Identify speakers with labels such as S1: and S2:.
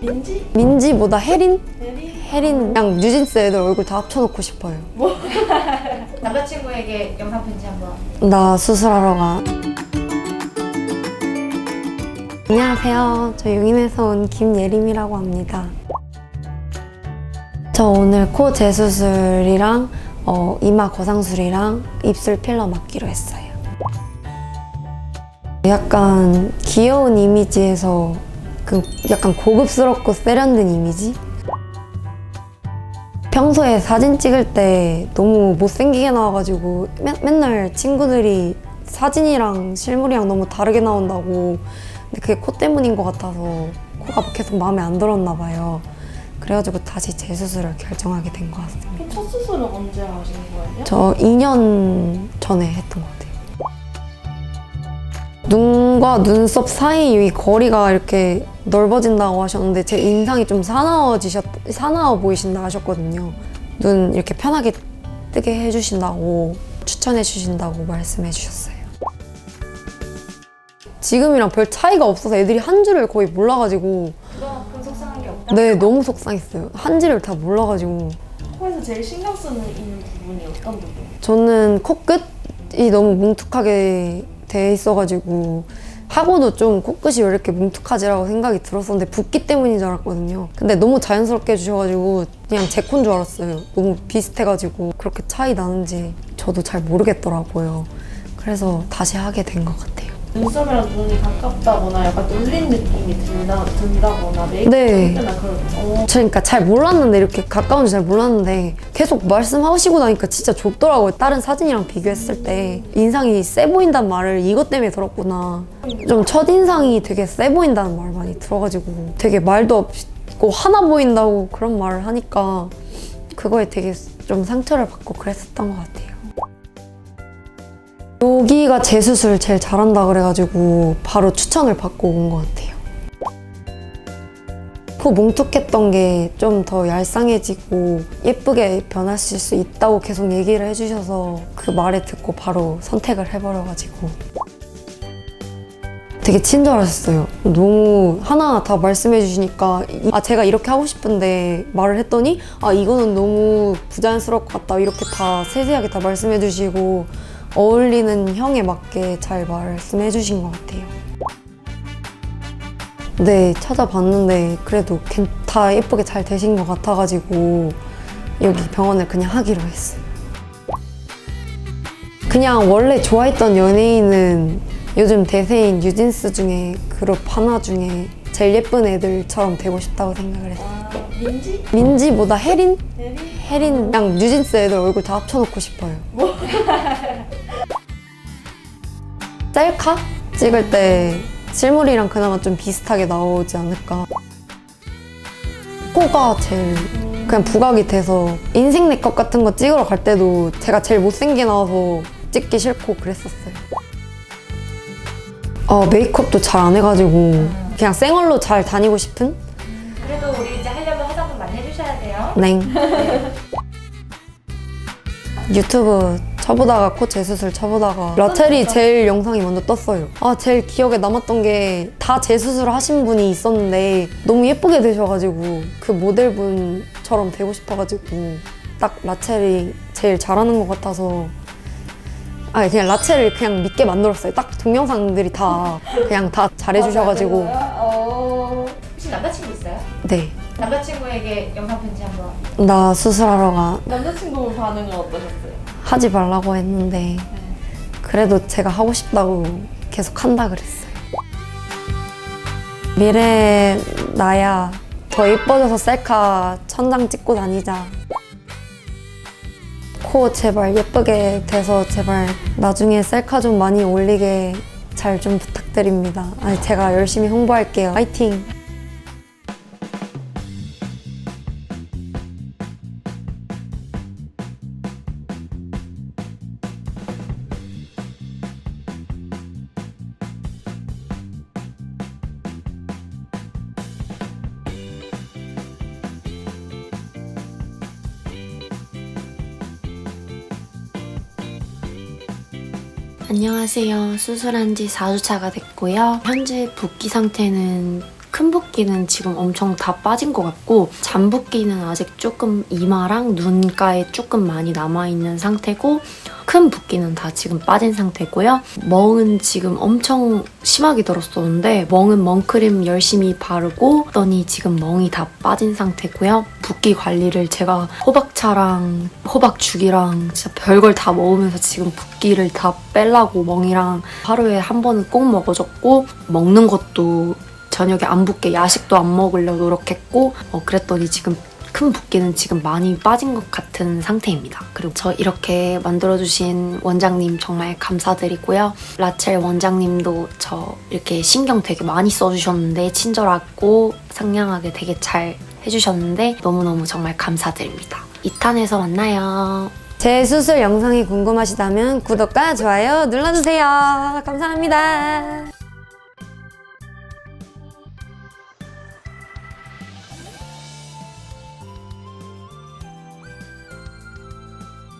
S1: 민지?
S2: 민지보다 혜린?
S1: 대리?
S2: 혜린이랑 뉴진스 애들 얼굴 다 합쳐놓고 싶어요.
S1: 남자친구에게 영상 편지 한번.
S2: 나 수술하러 가. 안녕하세요. 저 용인에서 온 김예림이라고 합니다. 저 오늘 코 재수술이랑 어, 이마 거상술이랑 입술 필러 맞기로 했어요. 약간 귀여운 이미지에서 그 약간 고급스럽고 세련된 이미지? 평소에 사진 찍을 때 너무 못생기게 나와가지고 맨, 맨날 친구들이 사진이랑 실물이랑 너무 다르게 나온다고 근데 그게 코 때문인 것 같아서 코가 계속 마음에 안 들었나 봐요 그래가지고 다시 재수술을 결정하게 된 것 같습니다
S1: 첫 수술은 언제 하신 거예요?
S2: 저 2년 전에 했던 것 같아요 눈과 눈썹 사이 이 거리가 이렇게 넓어진다고 하셨는데 제 인상이 좀 사나워지셨 사나워 보이신다 하셨거든요. 눈 이렇게 편하게 뜨게 해주신다고 추천해 주신다고 말씀해 주셨어요. 지금이랑 별 차이가 없어서 애들이 한줄을 거의 몰라가지고
S1: 그만큼 속상한 게 없다?
S2: 네 너무 속상했어요. 한지를 다 몰라가지고
S1: 코에서 제일 신경 쓰는 부분이 어떤 부분?
S2: 저는 코끝이 너무 뭉툭하게 돼 있어가지고 하고도 좀 코끝이 왜 이렇게 뭉툭하지라고 생각이 들었었는데 붓기 때문인 줄 알았거든요. 근데 너무 자연스럽게 해주셔가지고 그냥 제 콘 줄 알았어요. 너무 비슷해가지고 그렇게 차이 나는지 저도 잘 모르겠더라고요. 그래서 다시 하게 된 것 같아요.
S1: 눈썹이랑 눈이 가깝다거나 약간 뚫린 느낌이 든다, 든다거나 메이크업
S2: 네.
S1: 할 때나 그런 어,
S2: 저 그러니까 잘 몰랐는데 이렇게 가까운지 잘 몰랐는데 계속 말씀하시고 나니까 진짜 좁더라고요. 다른 사진이랑 비교했을 때 인상이 세 보인다는 말을 이것 때문에 들었구나. 좀 첫인상이 되게 세 보인다는 말 많이 들어가지고 되게 말도 없고 하나 보인다고 그런 말을 하니까 그거에 되게 좀 상처를 받고 그랬었던 것 같아요. 여기가 재수술 제일 잘한다 그래가지고 바로 추천을 받고 온 것 같아요. 코 뭉툭했던 게 좀 더 얄쌍해지고 예쁘게 변하실 수 있다고 계속 얘기를 해주셔서 그 말에 듣고 바로 선택을 해버려가지고 되게 친절하셨어요. 너무 하나하나 다 말씀해 주시니까 이- 아 제가 이렇게 하고 싶은데 말을 했더니 아 이거는 너무 부자연스러울 것 같다 이렇게 다 세세하게 다 말씀해 주시고 어울리는 형에 맞게 잘 말씀해 주신 것 같아요. 네, 찾아봤는데 그래도 괜- 다 예쁘게 잘 되신 것 같아가지고 여기 병원을 그냥 하기로 했어요. 그냥 원래 좋아했던 연예인은 요즘 대세인 뉴진스 중에 그룹 하나 중에 제일 예쁜 애들처럼 되고 싶다고 생각을 했어요.
S1: 아, 민지?
S2: 민지보다 혜린?
S1: 대리?
S2: 혜린이랑 뉴진스 애들 얼굴 다 합쳐놓고 싶어요. 셀카 찍을 때 실물이랑 그나마 좀 비슷하게 나오지 않을까. 코가 제일 그냥 부각이 돼서 인생 내것 같은 거 찍으러 갈 때도 제가 제일 못생겨 나와서 찍기 싫고 그랬었어요. 어, 메이크업도 잘 안 해가지고 그냥 생얼로 잘 다니고 싶은?
S1: 그래도 우리 이제 하려면 화장품 많이 해주셔야 돼요.
S2: 네. 유튜브 쳐보다가 코 재수술 쳐보다가 라텔이 제일 영상이 먼저 떴어요. 아 제일 기억에 남았던 게 다 재수술 하신 분이 있었는데 너무 예쁘게 되셔가지고 그 모델분처럼 되고 싶어가지고 딱 라첼이 제일 잘하는 것 같아서 아 그냥 라첼을 그냥 믿게 만들었어요. 딱 동영상들이 다 그냥 다 잘해주셔가지고
S1: 어... 혹시 남자친구 있어요?
S2: 네.
S1: 남자친구에게 영상 편지 한번.
S2: 나 수술하러 가
S1: 남자친구 반응은 어떠셨어요?
S2: 하지 말라고 했는데 그래도 제가 하고 싶다고 계속 한다 그랬어요. 미래 나야 더 예뻐져서 셀카 천장 찍고 다니자. 코 제발 예쁘게 돼서 제발 나중에 셀카 좀 많이 올리게 잘 좀 부탁드립니다. 아니, 제가 열심히 홍보할게요. 화이팅!
S3: 안녕하세요. 수술한 지 4주차가 됐고요. 현재 붓기 상태는 큰 붓기는 지금 엄청 다 빠진 것 같고 잔 붓기는 아직 조금 이마랑 눈가에 조금 많이 남아있는 상태고 큰 붓기는 다 지금 빠진 상태고요. 멍은 지금 엄청 심하게 들었었는데 멍은 멍크림 열심히 바르고 했더니 지금 멍이 다 빠진 상태고요. 붓기 관리를 제가 호박차랑 호박죽이랑 진짜 별걸 다 먹으면서 지금 붓기를 다 빼려고 멍이랑 하루에 한 번은 꼭 먹어줬고 먹는 것도 저녁에 안 붓게 야식도 안 먹으려고 노력했고 어, 그랬더니 지금 큰 붓기는 지금 많이 빠진 것 같은 상태입니다. 그리고 저 이렇게 만들어주신 원장님 정말 감사드리고요. 라첼 원장님도 저 이렇게 신경 되게 많이 써주셨는데 친절하고 상냥하게 되게 잘 해주셨는데 너무너무 정말 감사드립니다. 2탄에서 만나요.
S2: 제 수술 영상이 궁금하시다면 구독과 좋아요 눌러주세요. 감사합니다.